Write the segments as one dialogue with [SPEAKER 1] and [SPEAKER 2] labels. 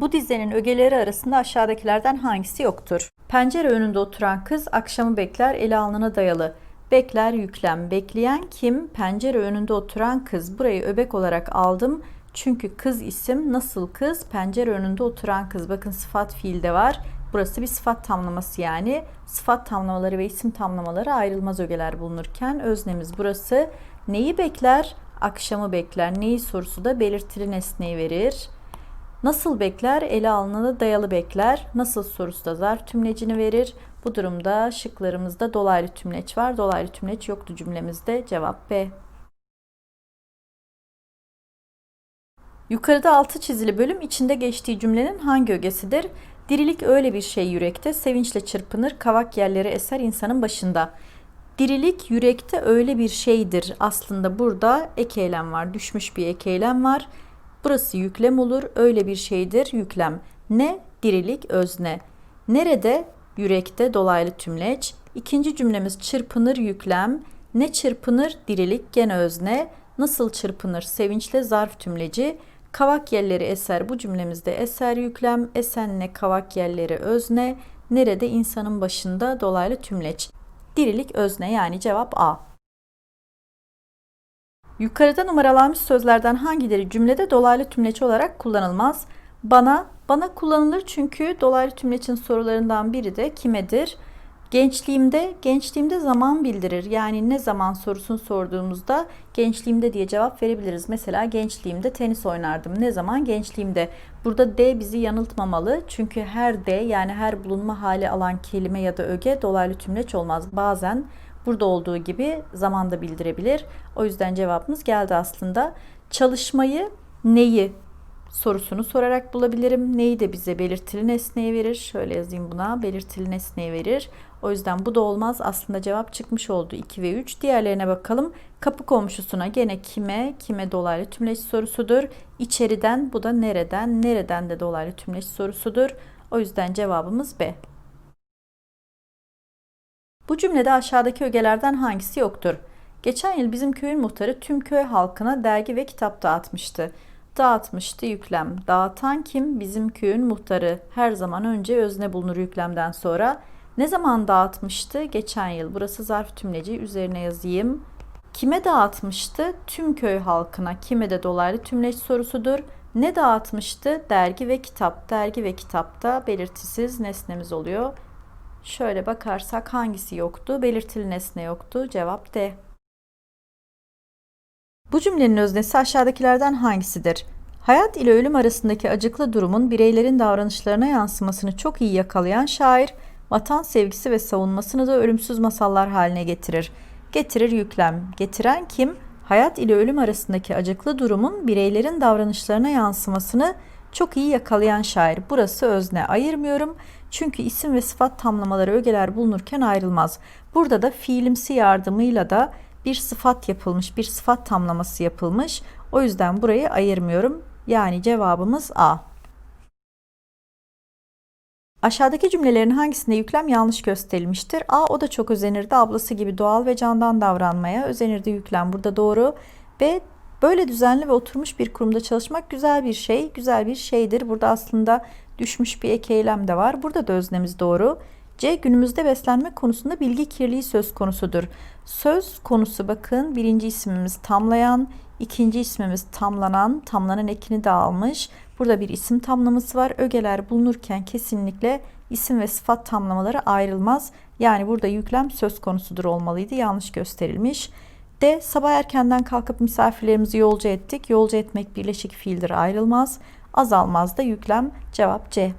[SPEAKER 1] Bu dizenin ögeleri arasında aşağıdakilerden hangisi yoktur? Pencere önünde oturan kız akşamı bekler eli alnına dayalı. Bekler yüklem. Bekleyen kim? Pencere önünde oturan kız. Burayı öbek olarak aldım. Çünkü kız isim nasıl kız? Pencere önünde oturan kız. Bakın sıfat fiilde var. Burası bir sıfat tamlaması yani. Sıfat tamlamaları ve isim tamlamaları ayrılmaz ögeler bulunurken öznemiz burası. Neyi bekler? Akşamı bekler. Neyi sorusu da belirtili nesneyi verir. Nasıl bekler? Ele alnına dayalı bekler. Nasıl sorusu da zarf tümlecini verir. Bu durumda şıklarımızda dolaylı tümleç var. Dolaylı tümleç yoktu cümlemizde. Cevap B. Yukarıda altı çizili bölüm içinde geçtiği cümlenin hangi ögesidir? Dirilik öyle bir şey yürekte, sevinçle çırpınır, kavak yerleri eser insanın başında. Dirilik yürekte öyle bir şeydir. Aslında burada ek eylem var, düşmüş bir ek eylem var. Burası yüklem olur, öyle bir şeydir yüklem. Ne? Dirilik özne. Nerede? Yürekte dolaylı tümleç. İkinci cümlemiz çırpınır yüklem. Ne çırpınır? Dirilik gene özne. Nasıl çırpınır? Sevinçle zarf tümleci. Kavak yerleri eser bu cümlemizde eser yüklem. Esenle kavak yerleri özne. Nerede? insanın başında dolaylı tümleç. Dirilik özne yani cevap A. Yukarıda numaralanmış sözlerden hangileri cümlede dolaylı tümleç olarak kullanılmaz? Bana, bana kullanılır çünkü dolaylı tümleçin sorularından biri de kimedir? Gençliğimde, gençliğimde zaman bildirir. Yani ne zaman sorusunu sorduğumuzda gençliğimde diye cevap verebiliriz. Mesela gençliğimde tenis oynardım. Ne zaman? Gençliğimde. Burada D bizi yanıltmamalı. Çünkü her D yani her bulunma hali alan kelime ya da öge dolaylı tümleç olmaz. Bazen burada olduğu gibi zamanda bildirebilir. O yüzden cevabımız geldi aslında. Çalışmayı neyi sorusunu sorarak bulabilirim. Neyi de bize belirtili nesneye verir. Şöyle yazayım buna. Belirtili nesneye verir. O yüzden bu da olmaz. Aslında cevap çıkmış oldu 2 ve 3. Diğerlerine bakalım. Kapı komşusuna gene kime, kime dolaylı tümleç sorusudur. İçeriden bu da nereden, nereden de dolaylı tümleç sorusudur. O yüzden cevabımız B. Bu cümlede aşağıdaki ögelerden hangisi yoktur? Geçen yıl bizim köyün muhtarı tüm köy halkına dergi ve kitap dağıtmıştı. Dağıtmıştı yüklem. Dağıtan kim? Bizim köyün muhtarı. Her zaman önce özne bulunur yüklemden sonra. Ne zaman dağıtmıştı? Geçen yıl. Burası zarf tümleci. Üzerine yazayım. Kime dağıtmıştı? Tüm köy halkına. Kime de dolaylı tümleç sorusudur. Ne dağıtmıştı? Dergi ve kitap. Dergi ve kitapta belirtisiz nesnemiz oluyor. Şöyle bakarsak hangisi yoktu? Belirtili nesne yoktu. Cevap D. Bu cümlenin öznesi aşağıdakilerden hangisidir? Hayat ile ölüm arasındaki acıklı durumun bireylerin davranışlarına yansımasını çok iyi yakalayan şair, vatan sevgisi ve savunmasını da ölümsüz masallar haline getirir. Getirir yüklem. Getiren kim? Hayat ile ölüm arasındaki acıklı durumun bireylerin davranışlarına yansımasını çok iyi yakalayan şair. Burası özne. Ayırmıyorum. Çünkü isim ve sıfat tamlamaları ögeler bulunurken ayrılmaz. Burada da fiilimsi yardımıyla da bir sıfat yapılmış, bir sıfat tamlaması yapılmış. O yüzden burayı ayırmıyorum. Yani cevabımız A. Aşağıdaki cümlelerin hangisinde yüklem yanlış gösterilmiştir? A o da çok özenirdi. Ablası gibi doğal ve candan davranmaya. Özenirdi yüklem burada doğru. B böyle düzenli ve oturmuş bir kurumda çalışmak güzel bir şey. Güzel bir şeydir. Burada aslında düşmüş bir ek eylem de var. Burada da öznemiz doğru. C günümüzde beslenme konusunda bilgi kirliliği söz konusudur. Söz konusu bakın birinci ismimiz tamlayan, ikinci ismimiz tamlanan, tamlanan ekini de almış. Burada bir isim tamlaması var. Ögeler bulunurken kesinlikle isim ve sıfat tamlamaları ayrılmaz. Yani burada yüklem söz konusudur olmalıydı. Yanlış gösterilmiş. D. Sabah erkenden kalkıp misafirlerimizi yolcu ettik. Yolcu etmek birleşik fiildir ayrılmaz. Azalmaz da yüklem. Cevap C.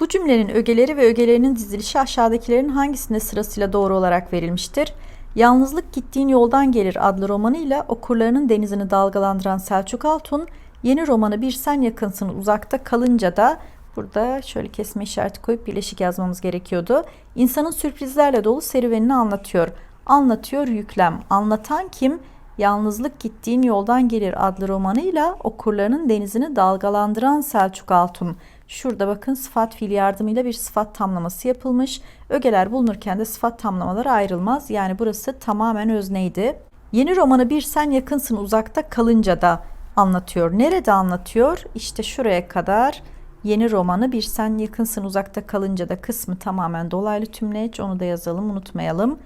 [SPEAKER 1] Bu cümlenin ögeleri ve ögelerinin dizilişi aşağıdakilerin hangisinde sırasıyla doğru olarak verilmiştir? Yalnızlık Gittiğin Yoldan Gelir adlı romanıyla okurlarının denizini dalgalandıran Selçuk Altun, yeni romanı Bir Sen Yakınsın Uzakta Kalınca da burada şöyle kesme işareti koyup birleşik yazmamız gerekiyordu. İnsanın sürprizlerle dolu serüvenini anlatıyor. Anlatıyor yüklem. Anlatan kim? Yalnızlık Gittiğin Yoldan Gelir adlı romanıyla okurlarının denizini dalgalandıran Selçuk Altun. Şurada bakın sıfat fiil yardımıyla bir sıfat tamlaması yapılmış. Ögeler bulunurken de sıfat tamlamaları ayrılmaz. Yani burası tamamen özneydi. Yeni romanı bir sen yakınsın uzakta kalınca da anlatıyor. Nerede anlatıyor? İşte şuraya kadar yeni romanı bir sen yakınsın uzakta kalınca da kısmı tamamen dolaylı tümleç. Onu da yazalım unutmayalım.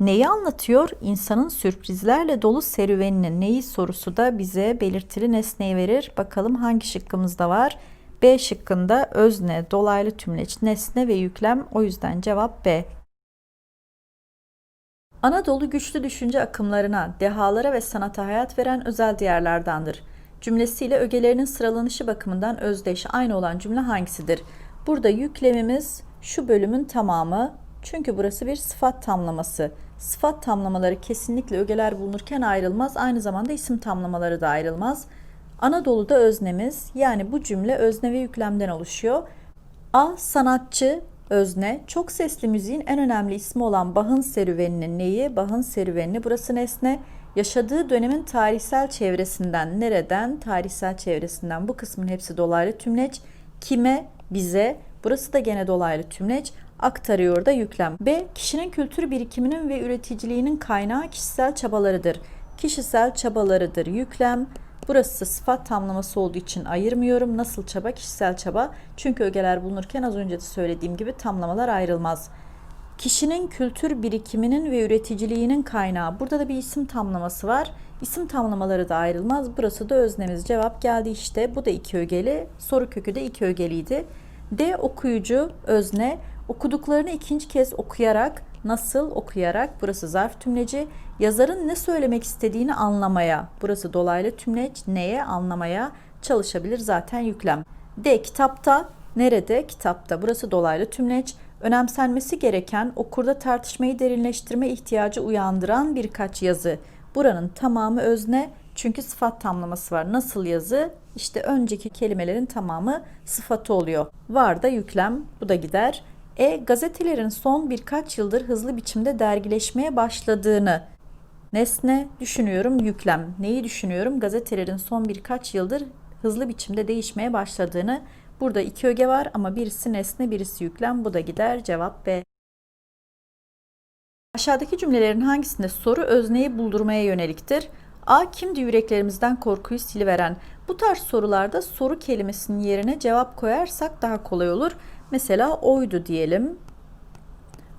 [SPEAKER 1] Neyi anlatıyor? İnsanın sürprizlerle dolu serüveninin neyi sorusu da bize belirtili nesneyi verir. Bakalım hangi şıkkımızda var? B şıkkında özne, dolaylı tümleç, nesne ve yüklem. O yüzden cevap B. Anadolu güçlü düşünce akımlarına, dehalara ve sanata hayat veren özel diyarlardandır. Cümlesiyle ögelerinin sıralanışı bakımından özdeş aynı olan cümle hangisidir? Burada yüklemimiz şu bölümün tamamı. Çünkü burası bir sıfat tamlaması. Sıfat tamlamaları kesinlikle ögeler bulunurken ayrılmaz. Aynı zamanda isim tamlamaları da ayrılmaz. Anadolu'da öznemiz yani bu cümle özne ve yüklemden oluşuyor. A. Sanatçı, özne. Çok sesli müziğin en önemli ismi olan Bach'ın serüveninin neyi? Bach'ın serüvenini. Burası nesne. Yaşadığı dönemin tarihsel çevresinden, nereden? Tarihsel çevresinden. Bu kısmın hepsi dolaylı tümleç. Kime? Bize. Burası da gene dolaylı tümleç. Aktarıyor da yüklem. B. Kişinin kültür birikiminin ve üreticiliğinin kaynağı kişisel çabalarıdır. Kişisel çabalarıdır. Yüklem. Burası sıfat tamlaması olduğu için ayırmıyorum. Nasıl çaba? Kişisel çaba. Çünkü ögeler bulunurken az önce de söylediğim gibi tamlamalar ayrılmaz. Kişinin kültür birikiminin ve üreticiliğinin kaynağı. Burada da bir isim tamlaması var. İsim tamlamaları da ayrılmaz. Burası da öznemiz. Cevap geldi işte. Bu da iki ögeli. Soru kökü de iki ögeliydi. D okuyucu, özne. Okuduklarını ikinci kez okuyarak, nasıl okuyarak, burası zarf tümleci. Yazarın ne söylemek istediğini anlamaya, burası dolaylı tümleç, neye anlamaya çalışabilir zaten yüklem. D kitapta, nerede? Kitapta, burası dolaylı tümleç. Önemsenmesi gereken, okurda tartışmayı derinleştirme ihtiyacı uyandıran birkaç yazı. Buranın tamamı özne çünkü sıfat tamlaması var. Nasıl yazı? İşte önceki kelimelerin tamamı sıfatı oluyor. Var da yüklem, bu da gider. E gazetelerin son birkaç yıldır hızlı biçimde dergileşmeye başladığını Nesne düşünüyorum yüklem. Neyi düşünüyorum? Gazetelerin son birkaç yıldır hızlı biçimde değişmeye başladığını. Burada iki öge var ama birisi nesne birisi yüklem. Bu da gider. Cevap B. Aşağıdaki cümlelerin hangisinde soru özneyi buldurmaya yöneliktir? A. Kimdi yüreklerimizden korkuyu siliveren? Bu tarz sorularda soru kelimesinin yerine cevap koyarsak daha kolay olur. Mesela oydu diyelim.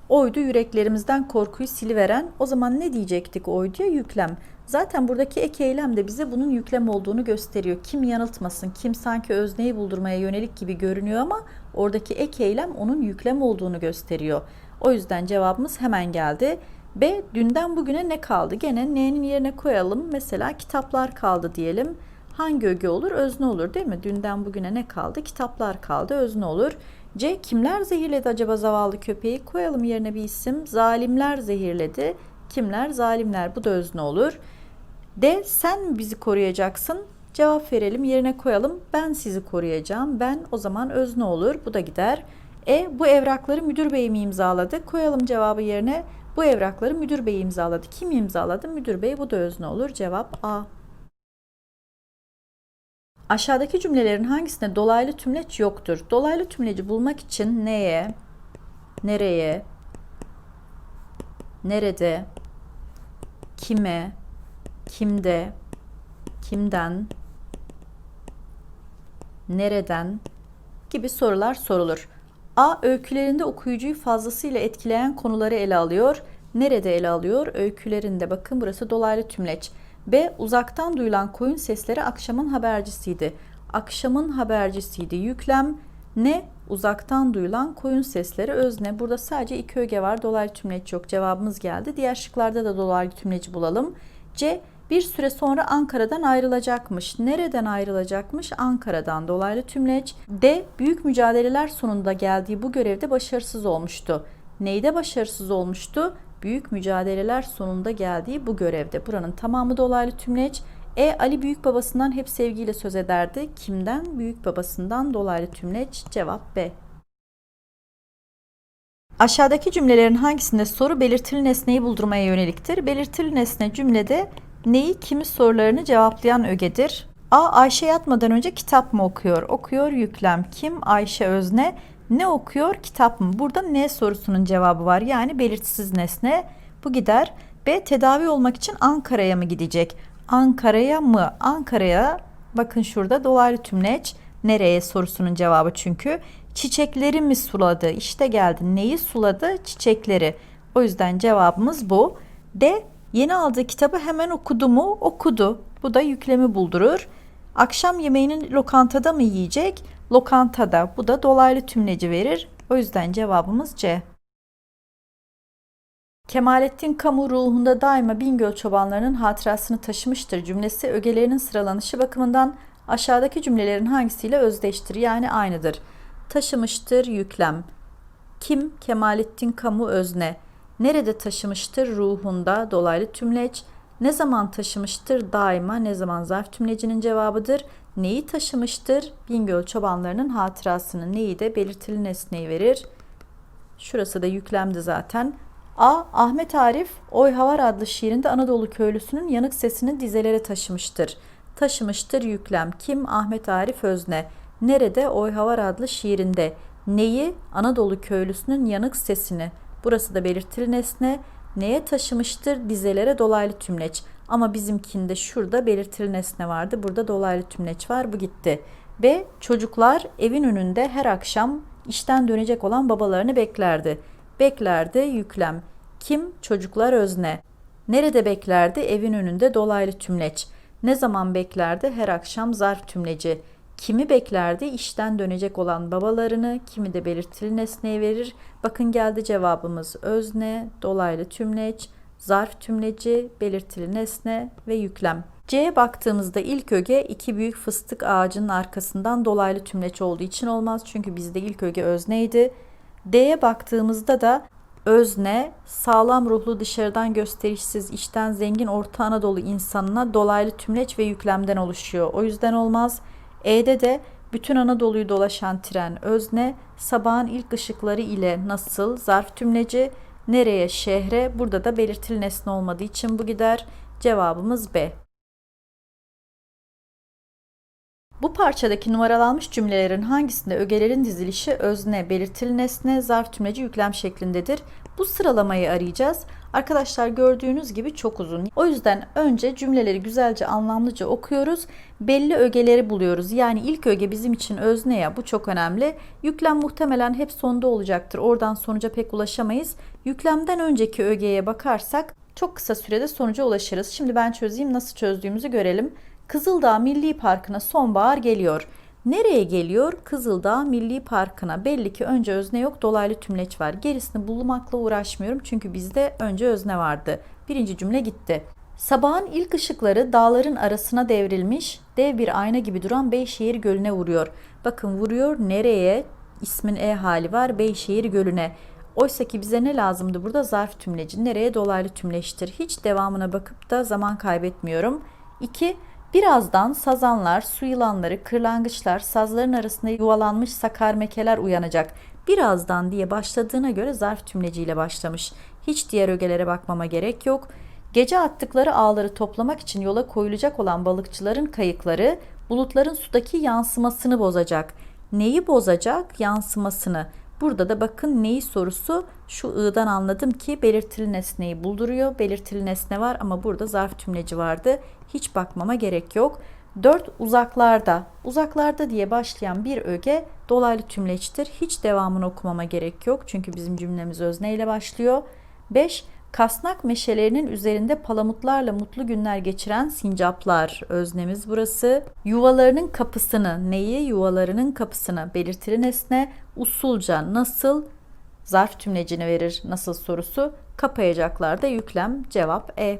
[SPEAKER 1] Oydu yüreklerimizden korkuyu siliveren. O zaman ne diyecektik oyduya? Yüklem. Zaten buradaki ek eylem de bize bunun yüklem olduğunu gösteriyor. Kim yanıltmasın, kim sanki özneyi buldurmaya yönelik gibi görünüyor ama oradaki ek eylem onun yüklem olduğunu gösteriyor. O yüzden cevabımız hemen geldi. B. Dünden bugüne ne kaldı? Gene ne'nin yerine koyalım. Mesela kitaplar kaldı diyelim. Hangi öge olur? Özne olur değil mi? Dünden bugüne ne kaldı? Kitaplar kaldı. Özne olur. C. Kimler zehirledi acaba zavallı köpeği? Koyalım yerine bir isim. Zalimler zehirledi. Kimler? Zalimler. Bu da özne olur. D. Sen mi bizi koruyacaksın? Cevap verelim. Yerine koyalım. Ben sizi koruyacağım. Ben o zaman özne olur. Bu da gider. E. Bu evrakları müdür bey mi imzaladı? Koyalım cevabı yerine. Bu evrakları müdür bey imzaladı. Kim imzaladı? Müdür bey. Bu da özne olur. Cevap A. Aşağıdaki cümlelerin hangisinde dolaylı tümleç yoktur? Dolaylı tümleci bulmak için neye, nereye, nerede, kime, kimde, kimden, nereden gibi sorular sorulur. A. Öykülerinde okuyucuyu fazlasıyla etkileyen konuları ele alıyor. Nerede ele alıyor? Öykülerinde. Bakın burası dolaylı tümleç. B. Uzaktan duyulan koyun sesleri akşamın habercisiydi. Akşamın habercisiydi. Yüklem ne? Uzaktan duyulan koyun sesleri özne. Burada sadece iki öge var. Dolaylı tümleç yok. Cevabımız geldi. Diğer şıklarda da dolaylı tümleci bulalım. C. Bir süre sonra Ankara'dan ayrılacakmış. Nereden ayrılacakmış? Ankara'dan dolaylı tümleç. D. Büyük mücadeleler sonunda geldiği bu görevde başarısız olmuştu. Neyde başarısız olmuştu? Büyük mücadeleler sonunda geldiği bu görevde. Buranın tamamı dolaylı tümleç. E Ali büyük babasından hep sevgiyle söz ederdi. Kimden? Büyük babasından dolaylı tümleç. Cevap B. Aşağıdaki cümlelerin hangisinde soru belirtili nesneyi buldurmaya yöneliktir? Belirtili nesne cümlede neyi, kimi sorularını cevaplayan ögedir. A. Ayşe yatmadan önce kitap mı okuyor? Okuyor yüklem. Kim? Ayşe özne. Ne okuyor? Kitap mı? Burada ne sorusunun cevabı var. Yani belirtisiz nesne. Bu gider. B. Tedavi olmak için Ankara'ya mı gidecek? Ankara'ya mı? Ankara'ya Bakın şurada dolaylı tümleç nereye sorusunun cevabı çünkü. Çiçekleri mi suladı? İşte geldi. Neyi suladı? Çiçekleri. O yüzden cevabımız bu. D. Yeni aldığı kitabı hemen okudu mu? Okudu. Bu da yüklemi buldurur. Akşam yemeğinin lokantada mı yiyecek? Lokantada. Bu da dolaylı tümleci verir. O yüzden cevabımız C. Kemalettin Kamu ruhunda daima Bingöl çobanlarının hatırasını taşımıştır cümlesi ögelerinin sıralanışı bakımından aşağıdaki cümlelerin hangisiyle özdeştir yani aynıdır. Taşımıştır yüklem. Kim Kemalettin Kamu özne. Nerede taşımıştır ruhunda dolaylı tümleç. Ne zaman taşımıştır daima ne zaman zarf tümlecinin cevabıdır. Neyi taşımıştır? Bingöl çobanlarının hatırasını neyi de belirtili nesneyi verir. Şurası da yüklemdi zaten. A. Ahmet Arif Oy Havar adlı şiirinde Anadolu köylüsünün yanık sesini dizelere taşımıştır. Taşımıştır yüklem. Kim? Ahmet Arif Özne. Nerede? Oy Havar adlı şiirinde. Neyi? Anadolu köylüsünün yanık sesini. Burası da belirtili nesne. Neye taşımıştır? Dizelere dolaylı tümleç. Ama bizimkinde şurada belirtili nesne vardı. Burada dolaylı tümleç var. Bu gitti. B. Çocuklar evin önünde her akşam işten dönecek olan babalarını beklerdi. Beklerdi yüklem. Kim? Çocuklar özne. Nerede beklerdi? Evin önünde dolaylı tümleç. Ne zaman beklerdi? Her akşam zarf tümleci. Kimi beklerdi? İşten dönecek olan babalarını, kimi de belirtili nesneye verir. Bakın geldi cevabımız. Özne, dolaylı tümleç, zarf tümleci, belirtili nesne ve yüklem. C'ye baktığımızda ilk öge iki büyük fıstık ağacının arkasından dolaylı tümleç olduğu için olmaz. Çünkü bizde ilk öge özneydi. D'ye baktığımızda da özne, sağlam ruhlu dışarıdan gösterişsiz, işten zengin Orta Anadolu insanına dolaylı tümleç ve yüklemden oluşuyor. O yüzden olmaz. E'de de bütün Anadolu'yu dolaşan tren özne, sabahın ilk ışıkları ile nasıl, zarf tümleci, nereye, şehre, burada da belirtili nesne olmadığı için bu gider. Cevabımız B. Bu parçadaki numaralanmış cümlelerin hangisinde ögelerin dizilişi özne, belirtili nesne, zarf tümleci, yüklem şeklindedir? Bu sıralamayı arayacağız. Arkadaşlar gördüğünüz gibi çok uzun. O yüzden önce cümleleri güzelce anlamlıca okuyoruz. Belli ögeleri buluyoruz. Yani ilk öge bizim için özne ya bu çok önemli. Yüklem muhtemelen hep sonda olacaktır. Oradan sonuca pek ulaşamayız. Yüklemden önceki ögeye bakarsak çok kısa sürede sonuca ulaşırız. Şimdi ben çözeyim nasıl çözdüğümüzü görelim. Kızıldağ Milli Parkı'na sonbahar geliyor. Nereye geliyor? Kızıldağ Milli Parkı'na. Belli ki önce özne yok, dolaylı tümleç var. Gerisini bulmakla uğraşmıyorum çünkü bizde önce özne vardı. Birinci cümle gitti. Sabahın ilk ışıkları dağların arasına devrilmiş, dev bir ayna gibi duran Beyşehir Gölü'ne vuruyor. Bakın vuruyor nereye? İsmin E hali var Beyşehir Gölü'ne. Oysa ki bize ne lazımdı burada? Zarf tümleci. Nereye? Dolaylı tümleçtir. Hiç devamına bakıp da zaman kaybetmiyorum. 2. Birazdan sazanlar, su yılanları, kırlangıçlar, sazların arasında yuvalanmış sakar mekeler uyanacak. Birazdan diye başladığına göre zarf tümleciyle başlamış. Hiç diğer ögelere bakmama gerek yok. Gece attıkları ağları toplamak için yola koyulacak olan balıkçıların kayıkları bulutların sudaki yansımasını bozacak. Neyi bozacak? Yansımasını. Burada da bakın neyi sorusu şu i'dan anladım ki belirtili nesneyi bulduruyor. Belirtili nesne var ama burada zarf tümleci vardı. Hiç bakmama gerek yok. 4 uzaklarda. Uzaklarda diye başlayan bir öge dolaylı tümleçtir. Hiç devamını okumama gerek yok. Çünkü bizim cümlemiz özneyle başlıyor. 5 Kasnak meşelerinin üzerinde palamutlarla mutlu günler geçiren sincaplar. Öznemiz burası. Yuvalarının kapısını, neyi? Yuvalarının kapısını belirtili nesne usulca nasıl zarf tümlecini verir nasıl sorusu kapayacaklar da yüklem cevap E.